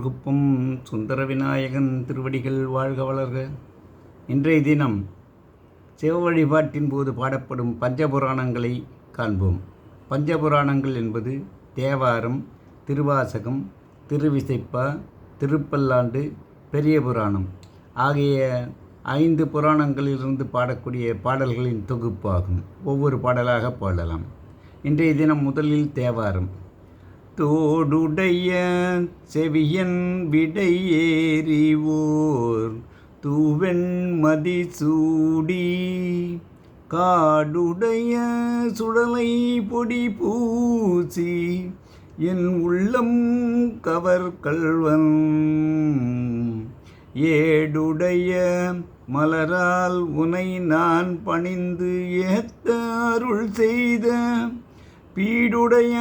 தொகுப்பும் சுந்தர விநாயகன் திருவடிகள் வாழ்க வளர்க. இன்றைய தினம் சிவ வழிபாட்டின் போது பாடப்படும் பஞ்சபுராணங்களை காண்போம். பஞ்சபுராணங்கள் என்பது தேவாரம் திருவாசகம் திருவிசைப்பா திருப்பல்லாண்டு பெரிய புராணம் ஆகிய ஐந்து புராணங்களிலிருந்து பாடக்கூடிய பாடல்களின் தொகுப்பாகும். ஒவ்வொரு பாடலாக பாடலாம். இன்றைய தினம் முதலில் தேவாரம். தோடுடைய செவியன் விடை ஏறிவோர் தூவெண்மதி சூடி காடுடைய சுடலை பொடி பூசி என் உள்ளம் கவர் கள்வன். ஏடுடைய மலரால் உனை நான் பணிந்து ஏத்த அருள் செய்த பீடுடைய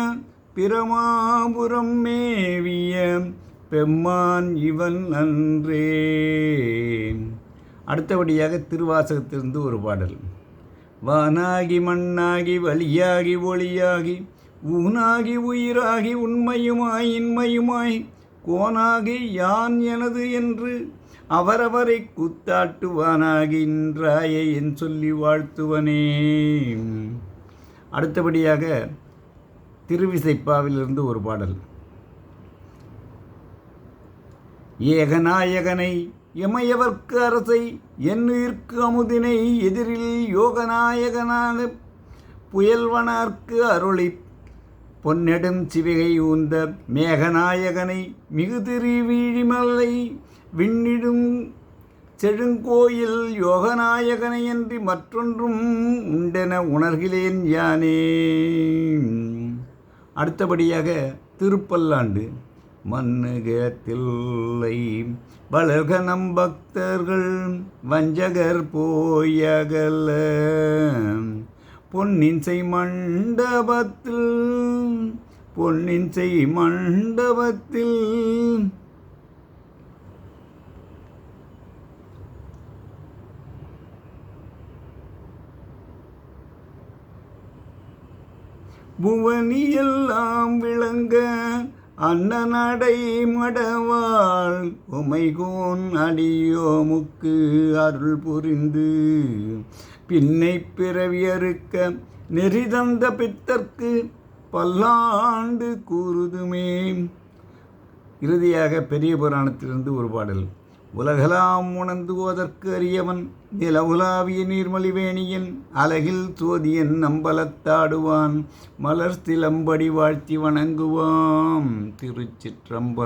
பிரமாபுரம் மேவிய பெம்மான் இவன் அன்றே. அடுத்தபடியாக திருவாசகத்திலிருந்து ஒரு பாடல். வானாகி மண்ணாகி வழியாகி ஒளியாகி ஊனாகி உயிராகி உண்மையுமாய் இன்மையுமாய் கோனாகி யான் எனது என்று அவரவரை கூத்தாட்டுவானாகின்றாய என் சொல்லி வாழ்த்துவனே. அடுத்தபடியாக திருவிசைப்பாவிலிருந்து ஒரு பாடல். ஏகநாயகனை எமையவர்க்கு அரசை என்னுயிர்க்கு அமுதினை எதிரில் யோகநாயகனாக புயல்வனார்க்கு அருளை பொன்னெடும் சிவிகை ஊந்த மேகநாயகனை மிகுதிரி வீழிமலை விண்ணிடும் செழுங்கோயில் யோகநாயகனையன்றி மற்றொன்றும் உண்டென உணர்கிலேன் யானே. அடுத்தபடியாக திருப்பல்லாண்டு. மண்ணுகத்தில்லை வளர்கணம் பக்தர்கள் வஞ்சகர் போயகல. பொன்னின்சை மண்டபத்தில் பொன்னின்சை மண்டபத்தில் புவனியெல்லாம் விளங்க அண்ணனடை மடவாள் உமைகோன் அடியோமுக்கு அருள் புரிந்து. பின்னை பிறவியறுக்க நெறிதந்த பித்தர்க்கு பல்லாண்டு கூறுதுமே. இறுதியாக பெரிய புராணத்திலிருந்து ஒரு பாடல். உலகலாம் உணர்ந்துவதற்கு அறியவன் நில உலாவிய நீர்மலிவேணியன் அலகில் சோதியன் நம்பலத்தாடுவான். மலர் திலம்படி வாழ்த்தி வணங்குவாம். திருச்சிற்றம்பலம்